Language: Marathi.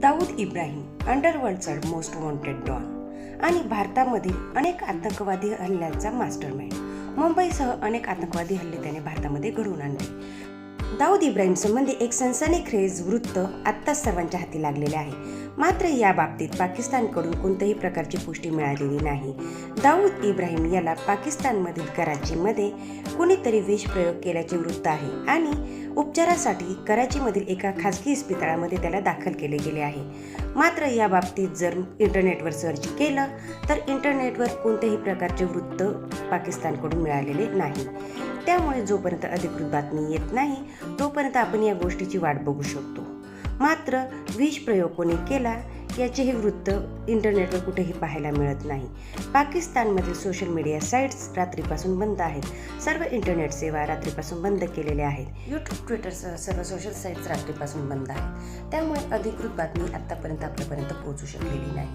दाऊद इब्राहिम अंडरवर्ल्डचा मोस्ट वॉन्टेड डॉन आणि भारतामधील अनेक आतंकवादी हल्ल्यांचा मास्टरमाइंड मुंबईसह अनेक आतंकवादी हल्ले त्याने भारतामध्ये घडवून आणले. दाऊद इब्राहिम संबंधी एक सनसनीखेज वृत्त आत्ताच सर्वांच्या हाती लागलेले आहे. मात्र या बाबतीत पाकिस्तानकडून कोणत्याही प्रकारची पुष्टी मिळालेली नाही. दाऊद इब्राहिम याला पाकिस्तानमधील कराचीमध्ये कुणीतरी विष प्रयोग केल्याचे वृत्त आहे. आणि उपचारासाठी कराचीमधील एका खासगी इस्पितळामध्ये त्याला दाखल केले गेले आहे. मात्र या बाबतीत जर इंटरनेटवर सर्च केलं तर इंटरनेटवर कोणत्याही प्रकारचे वृत्त पाकिस्तानकडून मिळालेले नाही. त्यामुळे जोपर्यंत अधिकृत बातमी येत नाही तोपर्यंत आपण या गोष्टीची वाट बघू शकतो. मात्र विष प्रयोग कोणी केला याचे हे वृत्त इंटरनेटवर कुठेही पाहायला मिळत नाही. पाकिस्तानमधील सोशल मीडिया साईट्स रात्रीपासून बंद आहेत. सर्व इंटरनेट सेवा रात्रीपासून बंद केलेल्या आहेत. यूट्यूब ट्विटरसह सर्व सोशल साईट्स रात्रीपासून बंद आहेत. त्यामुळे अधिकृत बातमी आत्तापर्यंत आपल्यापर्यंत पोहोचू शकलेली नाही.